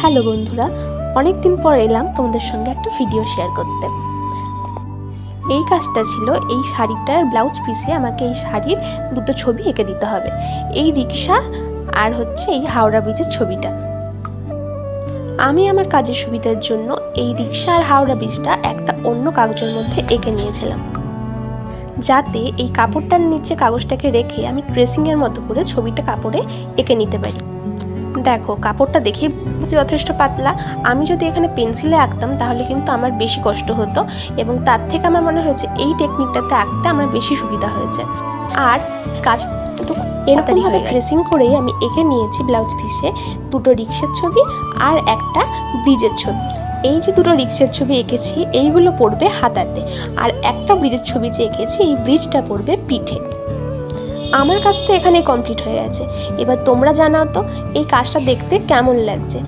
Hello বন্ধুরা অনেক দিন পর এলাম তোমাদের সঙ্গে একটা ভিডিও শেয়ার করতে। এই কাজটা ছিল এই শাড়িটার ব্লাউজ পিসে আমাকে এই শাড়ির দুটো ছবি এঁকে দিতে হবে। এই রিক্সা আর হচ্ছে এই হাওড়া ব্রিজের ছবিটা। আমি আমার কাজের সুবিধার জন্য এই রিক্সা আর হাওড়া ব্রিজটা একটা অন্য কাগজের মধ্যে এঁকে নিয়েছিলাম। যাতে এই কাপড়টার নিচে কাগজটাকে রেখে আমি ড্রেসিংয়ের মতো করে ছবিটা কাপড়ে এঁকে নিতে পারি। দেখো কাপড়টা দেখে যথেষ্ট পাতলা। আমি যদি এখানে পেন্সিলে আঁকতাম তাহলে কিন্তু আমার বেশি কষ্ট হতো এবং তার থেকে আমার মনে হয়েছে এই টেকনিকটাতে আঁকতে আমার বেশি সুবিধা হয়েছে। আর কাজ তো এরকমভাবে ড্রেসিং করেই আমি এঁকে নিয়েছি ব্লাউজ পিসে দুটো রিক্সার ছবি আর একটা ব্রিজের ছবি। এই যে দুটো রিক্সার ছবি এঁকেছি এইগুলো পড়বে হাতাতে। আর একটা ব্রিজের ছবি যে এঁকেছি এই ব্রিজটা পড়বে পিঠে। আমার কাজ তো এখানে কমপ্লিট হয়ে গেছে। এবার তোমরা জানাও তো এই কাজটা দেখতে কেমন লাগছে।